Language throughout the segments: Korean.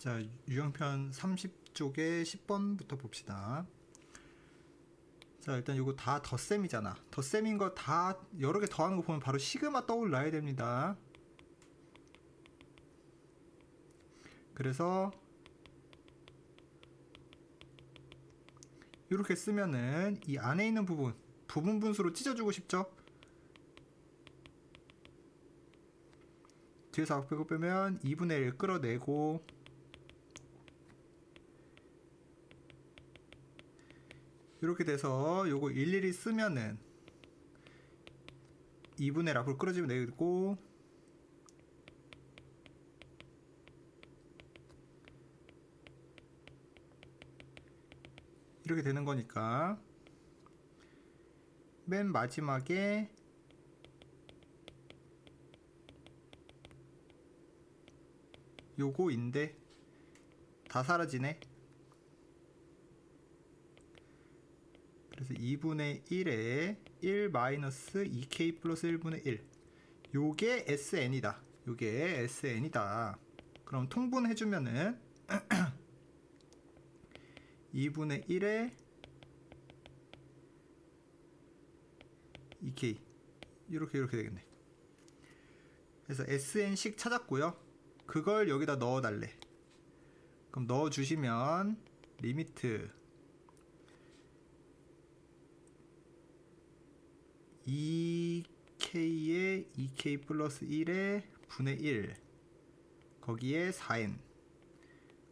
자, 유형편 30쪽에 10번부터 봅시다. 자, 일단 이거 다 덧셈이잖아. 덧셈인 거 다 여러 개 더하는 거 보면 바로 시그마 떠올라야 됩니다. 그래서 이렇게 쓰면은 이 안에 있는 부분 부분 분수로 찢어주고 싶죠? 뒤에서 앞으로 빼면 2분의 1 끌어내고 이렇게 돼서 요거 일일이 쓰면은 2분의 1 앞으로 끌어지면 되고 이렇게 되는 거니까 맨 마지막에 요거인데 다 사라지네 그래서 2분의 1에 1 마이너스 2k 플러스 1분의 1 요게 sn이다. 요게 sn이다. 그럼 통분해주면은 2분의 1에 2k 이렇게 이렇게 되겠네. 그래서 sn식 찾았고요. 그걸 여기다 넣어 달래. 그럼 넣어 주시면 리미트 2k에 2k 플러스 1에 분의 1 거기에 4n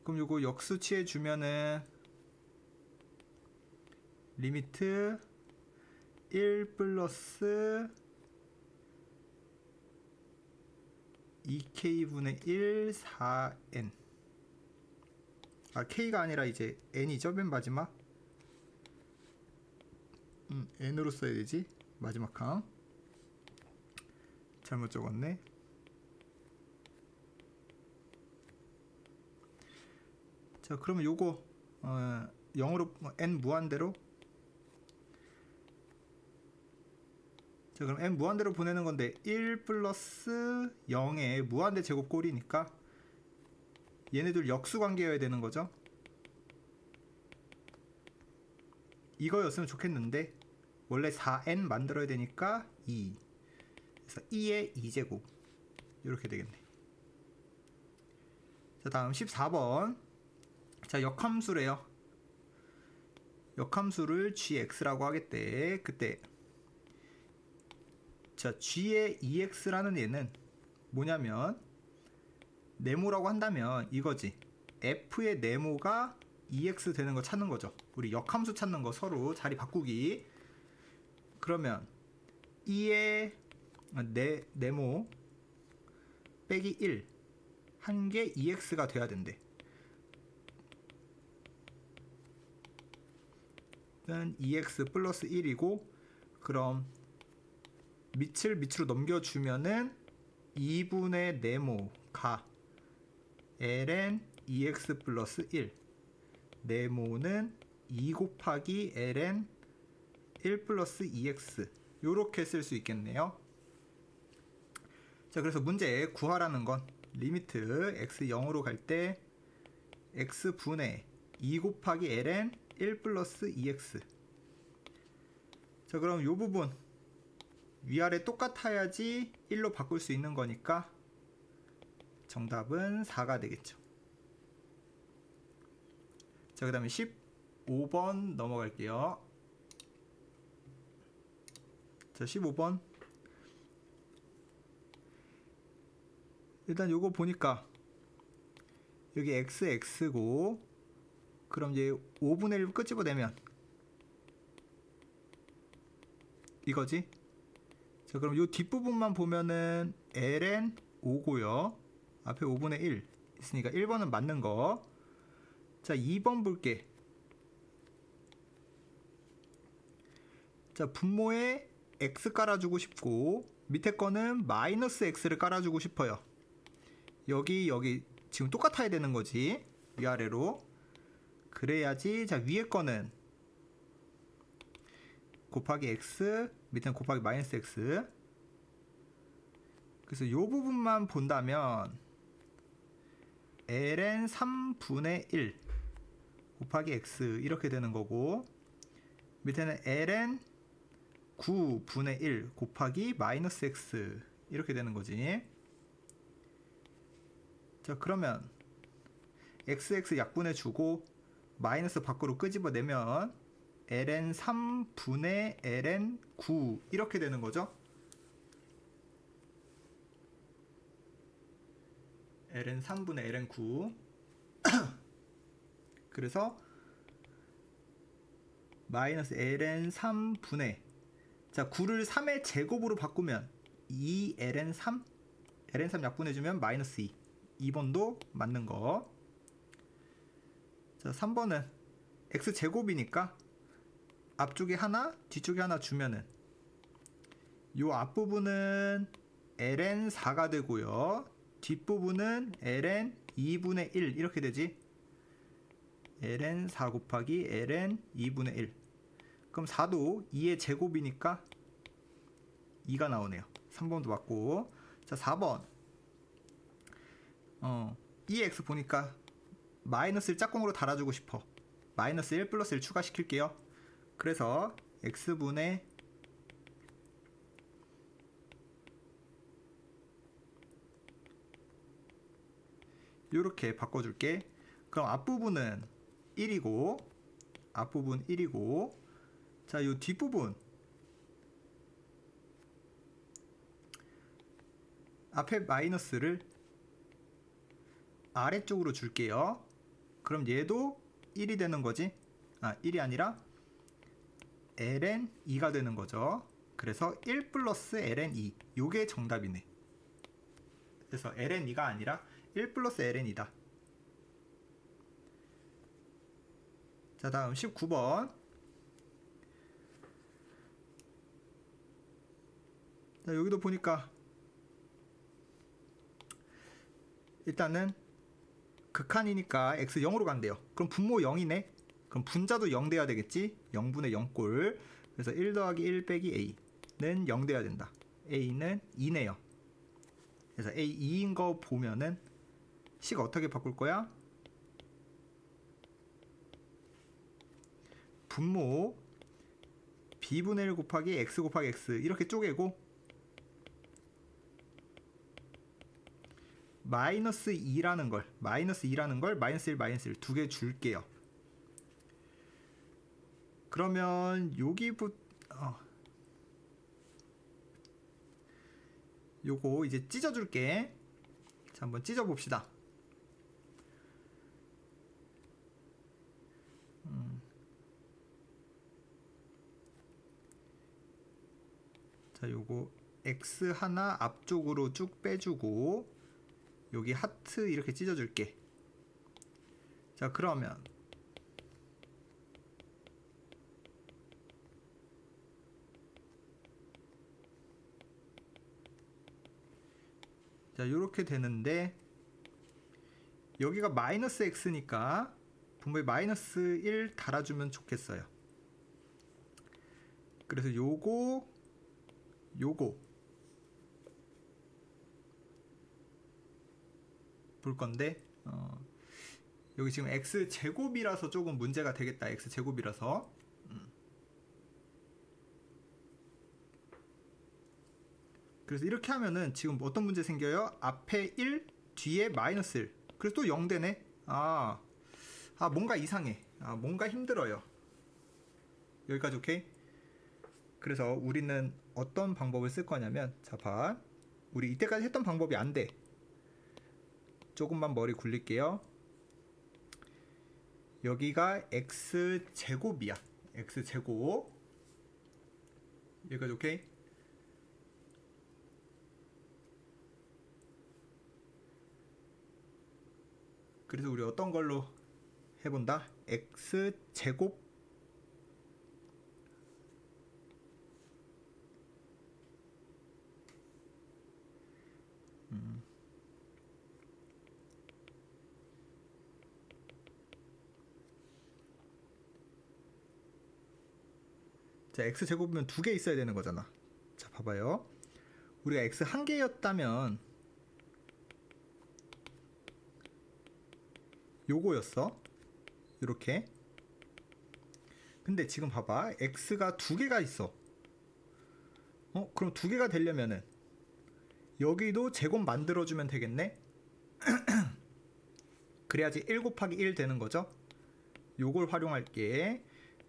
그럼 요거 역수 취해 주면은 리미트 1 플러스 2k분의 1 4n 아 k가 아니라 이제 n이죠 맨 마지막? 음 n으로 써야 되지 마지막 항 잘못 적었네. 자 그러면 요거 어, 0으로 n 무한대로? 자 그럼 n 무한대로 보내는 건데 1 플러스 0의 무한대 제곱꼴이니까 얘네들 역수 관계여야 되는 거죠? 이거였으면 좋겠는데 원래 4n 만들어야 되니까 2 그래서 2의 2제곱. 이렇게 되겠네. 자 다음 14번. 자 역함수래요. 역함수를 gx라고 하겠대. 그때. 자 g의 ex라는 얘는 뭐냐면 네모라고 한다면 이거지. f의 네모가 ex 되는 거 찾는 거죠. 우리 역함수 찾는 거 서로 자리 바꾸기 그러면 2의 네, 네모 빼기 1 한개 ex가 돼야 된대. 는 ex 플러스 1이고 그럼 밑을 밑으로 넘겨주면은 2분의 네모가 ln ex 플러스 1 네모는 2 곱하기 ln 1 플러스 ex 요렇게 쓸 수 있겠네요. 자 그래서 문제 구하라는 건 리미트 x 0으로 갈 때 x분의 2 곱하기 ln 1 플러스 ex 자 그럼 요 부분 위아래 똑같아야지 1로 바꿀 수 있는 거니까 정답은 4가 되겠죠. 자 그 다음에 15번 넘어갈게요 자 15번. 일단 요거 보니까 여기 xx고 그럼 이제 5분의 1 끄집어내면 이거지? 자 그럼 요 뒷부분만 보면은 ln 5고요. 앞에 5분의 1 있으니까 1번은 맞는 거 자 2번 볼게. 자 분모에 x 깔아주고 싶고 밑에 거는 마이너스 x를 깔아주고 싶어요. 여기 여기 지금 똑같아야 되는 거지 위아래로. 그래야지 자 위에 거는 곱하기 x 밑에는 곱하기 마이너스 x. 그래서 요 부분만 본다면 ln 3분의 1 곱하기 x 이렇게 되는 거고 밑에는 ln 9분의 1 곱하기 마이너스 x 이렇게 되는 거지. 자 그러면 xx 약분해 주고 마이너스 밖으로 끄집어내면 ln 3분의 ln 9 이렇게 되는 거죠. ln 3분의 ln 9 그래서 마이너스 ln 3분의 자 9를 3의 제곱으로 바꾸면 2 ln 3 ln 3 약분해주면 마이너스 2 2번도 맞는 거. 자 3번은 x 제곱이니까 앞쪽에 하나 뒤쪽에 하나 주면은 요 앞부분은 ln 4가 되고요. 뒷부분은 ln 2분의 1 이렇게 되지? ln 4 곱하기 ln 2분의 1 그럼 4도 2의 제곱이니까 2가 나오네요. 3번도 맞고. 자 4번. 어 2x 보니까 마이너스를 짝꿍으로 달아주고 싶어. 마이너스 1 플러스 1 추가시킬게요. 그래서 x분의 이렇게 바꿔줄게. 그럼 앞부분은 1이고 앞부분 1이고 자, 요 뒷부분 앞에 마이너스를 아래쪽으로 줄게요. 그럼 얘도 1이 되는 거지? 아, 1이 아니라 ln 2가 되는 거죠. 그래서 1 플러스 ln 2. 요게 정답이네. 그래서 ln 2가 아니라 1 플러스 ln 2다. 자, 다음 19번. 자, 여기도 보니까 일단은 극한이니까 x 0으로 간대요. 그럼 분모 0이네. 그럼 분자도 0 돼야 되겠지? 0분의 0꼴. 그래서 1 더하기 1 빼기 a는 0 돼야 된다. a는 2네요. 그래서 a 2인 거 보면은 식 어떻게 바꿀 거야? 분모 b분의 1 곱하기 x 곱하기 x 이렇게 쪼개고 마이너스 2라는 걸 마이너스 2라는 걸 마이너스 1 마이너스 1 두 개 줄게요. 그러면 여기부 어. 요거 이제 찢어 줄게. 자, 한번 찢어 봅시다. 음. 자, 요거 x 하나 앞쪽으로 쭉 빼주고 여기 하트 이렇게 찢어줄게. 자, 그러면 자, 이렇게 되는데 여기가 마이너스 x니까 분모에 마이너스 1 달아주면 좋겠어요. 그래서 요거 요거 볼 건데 어, 여기 지금 x 제곱이라서 조금 문제가 되겠다. x 제곱이라서 음. 그래서 이렇게 하면은 지금 어떤 문제 생겨요? 앞에 1, 뒤에 마이너스 1. 그래서 또 0 되네. 아, 아 뭔가 이상해. 아 뭔가 힘들어요. 여기까지 오케이? 그래서 우리는 어떤 방법을 쓸 거냐면 자 봐. 우리 이때까지 했던 방법이 안 돼. 조금만 머리 굴릴게요. 여기가 x 제곱이야. x 제곱. 여기까지 오케이? 그래서 우리 어떤 걸로 해본다? x 제곱 자, x 제곱이면 두 개 있어야 되는 거잖아. 자, 봐봐요. 우리가 x 한 개였다면 요거였어. 이렇게. 근데 지금 봐봐. x가 두 개가 있어. 어? 그럼 두 개가 되려면은 여기도 제곱 만들어 주면 되겠네? 그래야지 1 곱하기 1 되는 거죠? 요걸 활용할게.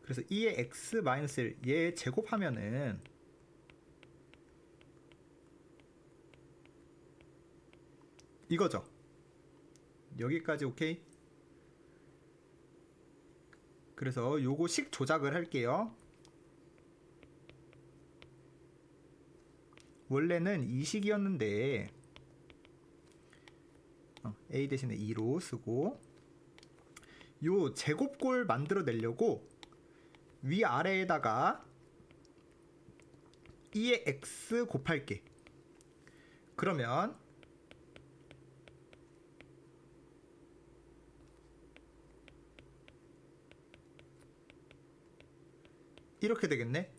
그래서 2의 x 마이너스 1, 얘 제곱하면은 이거죠. 여기까지 오케이? 그래서 요거 식 조작을 할게요. 원래는 이 식이었는데 어, a 대신에 2로 쓰고 요 제곱골 만들어 내려고 위아래에다가 2의 x 곱할게. 그러면 이렇게 되겠네.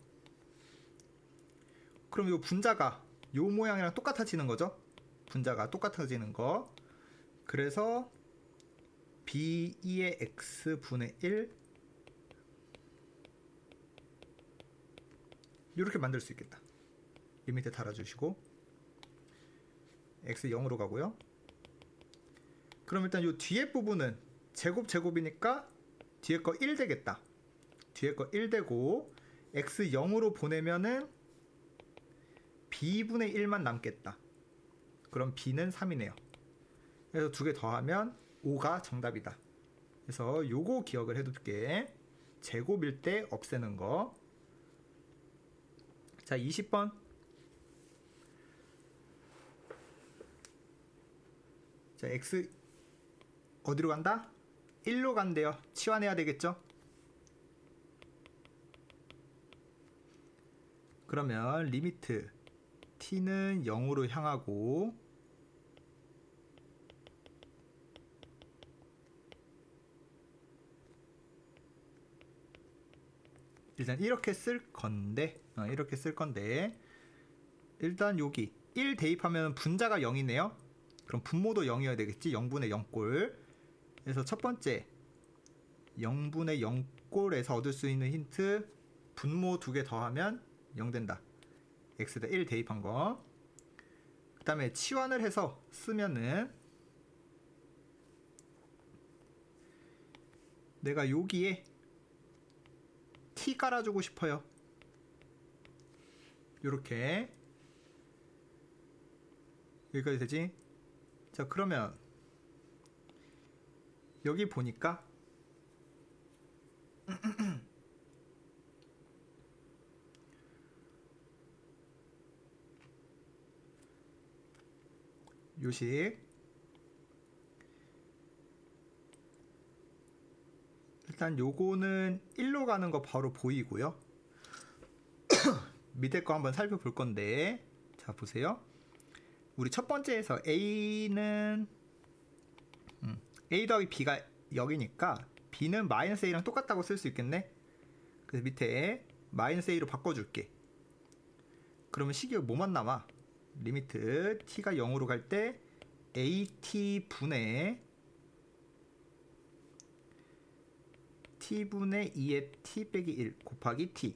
그럼 이 분자가 요 모양이랑 똑같아지는 거죠? 분자가 똑같아지는 거. 그래서 b2의 x 분의 1 이렇게 만들 수 있겠다. 리미트 달아주시고 x 0으로 가고요. 그럼 일단 요 뒤에 부분은 제곱 제곱이니까 뒤에 거 1 되겠다. 뒤에 거 1 되고 x 0으로 보내면은 b분의 1만 남겠다. 그럼 b는 3이네요. 그래서 두 개 더하면 5가 정답이다. 그래서 요거 기억을 해둘게. 제곱일 때 없애는 거. 자, 20번. 자, x 어디로 간다? 1로 간대요. 치환해야 되겠죠? 그러면 리미트 t는 0으로 향하고 일단 이렇게 쓸 건데 어, 이렇게 쓸 건데. 일단 여기 1 대입하면 분자가 0이네요. 그럼 분모도 0이어야 되겠지? 0분의 0꼴. 그래서 첫 번째 0분의 0꼴에서 얻을 수 있는 힌트 분모 두 개 더하면 0 된다. X에다 1 대입한 거. 그 다음에 치환을 해서 쓰면은 내가 여기에 t 깔아주고 싶어요. 요렇게 여기까지 되지? 자 그러면 여기 보니까 요식 일단 요거는 1로 가는 거 바로 보이고요. 밑에 거 한번 살펴볼 건데 자 보세요. 우리 첫 번째에서 A는 음, A 더하기 B가 여기니까 B는 마이너스 A랑 똑같다고 쓸 수 있겠네? 그래서 밑에 마이너스 A로 바꿔줄게. 그러면 식이 뭐만 남아? 리미트 t가 0으로 갈 때 at 분의 t분의 2의 t 빼기 1 곱하기 t.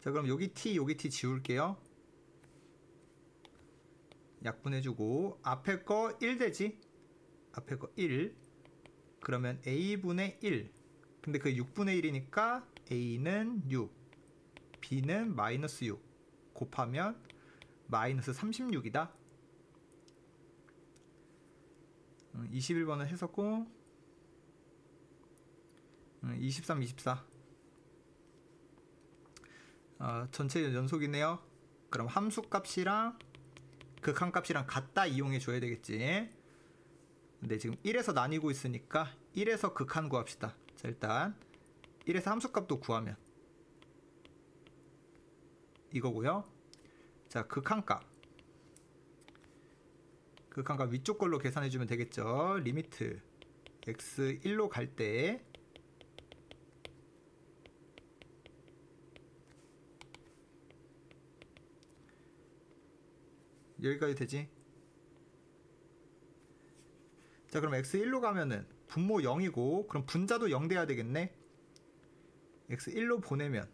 자 그럼 여기 t 여기 t 지울게요. 약분해주고 앞에 거 1 되지? 앞에 거 1 그러면 a분의 1 근데 그 6분의 1이니까 a는 6 b는 마이너스 6 곱하면 마이너스 36이다. 21번은 했었고 23, 24 어, 전체 연속이네요. 그럼 함수 값이랑 극한 값이랑 같다 이용해 줘야 되겠지. 근데 지금 1에서 나뉘고 있으니까 1에서 극한 구합시다. 자 일단 1에서 함수 값도 구하면 이거고요. 자, 극한 값. 극한 값 위쪽 걸로 계산해 주면 되겠죠. 리미트 x 1로 갈 때 여기까지 되지? 자, 자 그럼 x1로 가면은 분모 0이고 그럼 분자도 0 돼야 되겠네? X1로 보내면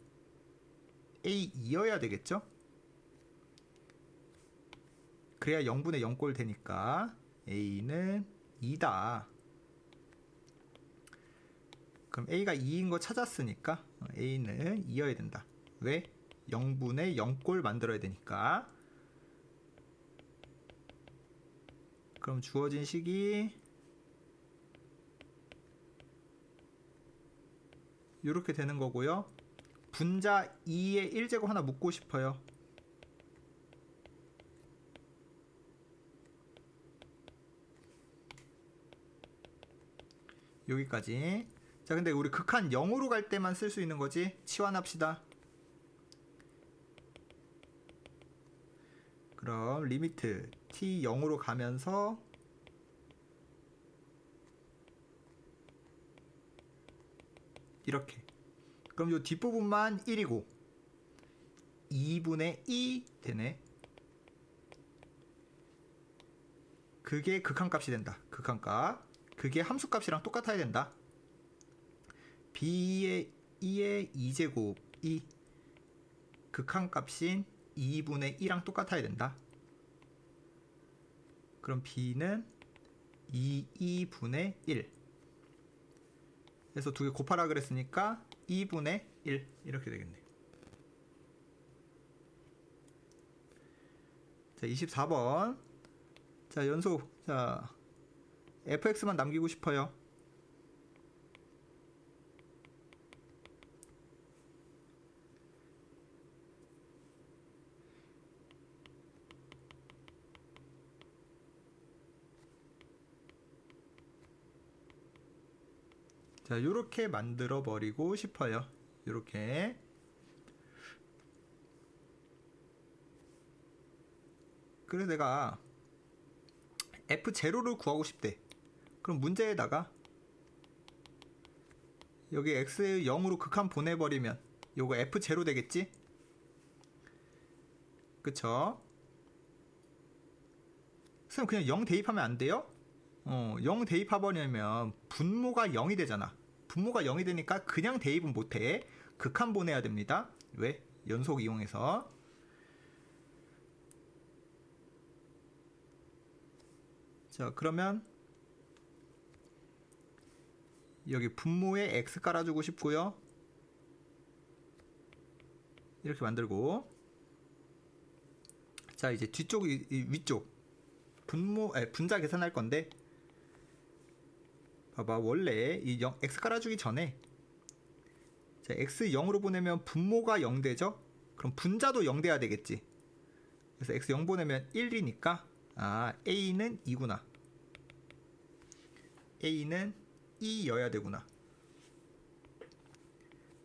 a2여야 되겠죠? 그래야 0분의 0꼴 되니까 a는 2다. 그럼 a가 2인 거 찾았으니까 어, a는 2여야 된다. 왜? 0분의 0꼴 만들어야 되니까 그럼 주어진 식이 이렇게 되는 거고요. 분자 2의 1제곱 하나 묻고 싶어요. 여기까지. 자, 근데 우리 극한 0으로 갈 때만 쓸 수 있는 거지. 치환합시다. 그럼 리미트 t 0으로 가면서 이렇게. 그럼 요 뒷부분만 1이고 2분의 2 되네. 그게 극한값이 된다. 극한값. 그게 함수값이랑 똑같아야 된다. B의 2의 2제곱 이 극한값인 2분의 2랑 똑같아야 된다 그럼 b는 2, 2분의 1 그래서 두 개 곱하라 그랬으니까 2분의 1 이렇게 되겠네. 자, 24번. 자, 연속. 자, fx만 남기고 싶어요. 자, 요렇게 만들어 버리고 싶어요. 요렇게. 그래서 내가 F0를 구하고 싶대. 그럼 문제에다가 여기 X 0으로 극한 보내버리면 요거 F0 되겠지? 그쵸? 선생님 그냥 0 대입하면 안 돼요? 어, 0 대입해버리면 분모가 0이 되잖아. 분모가 0이 되니까 그냥 대입은 못해. 극한 보내야 됩니다. 왜? 연속 이용해서. 자, 그러면 여기 분모에 x 깔아주고 싶고요. 이렇게 만들고 자 이제 뒤쪽 이, 이 위쪽 분모 에, 분자 계산할 건데 봐봐 원래 이 0, x 깔아주기 전에 자, x 0으로 보내면 분모가 0 되죠? 그럼 분자도 0 돼야 되겠지. 그래서 x 0 보내면 1이니까 아 a는 2구나. a는 2여야 되구나.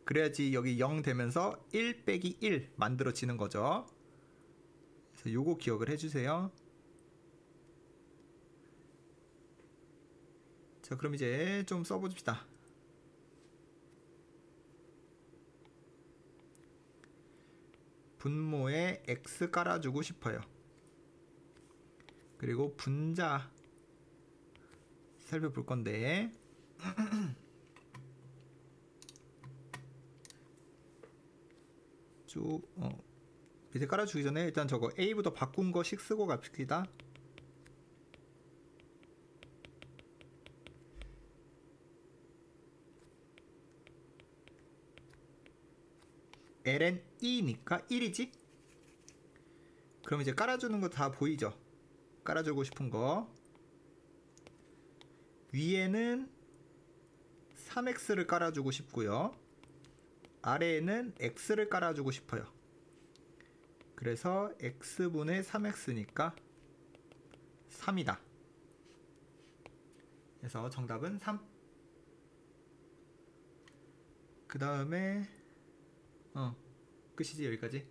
그래야지 여기 0 되면서 1 빼기 1 만들어지는 거죠. 그래서 요거 기억을 해주세요. 자, 그럼 이제 좀 써봅시다. 분모에 x 깔아주고 싶어요. 그리고 분자 살펴볼 건데 쭉 어, 밑에 깔아주기 전에 일단 저거 A부터 바꾼 거씩 쓰고 갑시다. Ln 2니까 1이지? 그럼 이제 깔아주는 거 다 보이죠? 깔아주고 싶은 거 위에는 3x를 깔아주고 싶고요 아래에는 x를 깔아주고 싶어요 그래서 x분의 3x니까 3이다 그래서 정답은 3. 그 다음에 어 끝이지 여기까지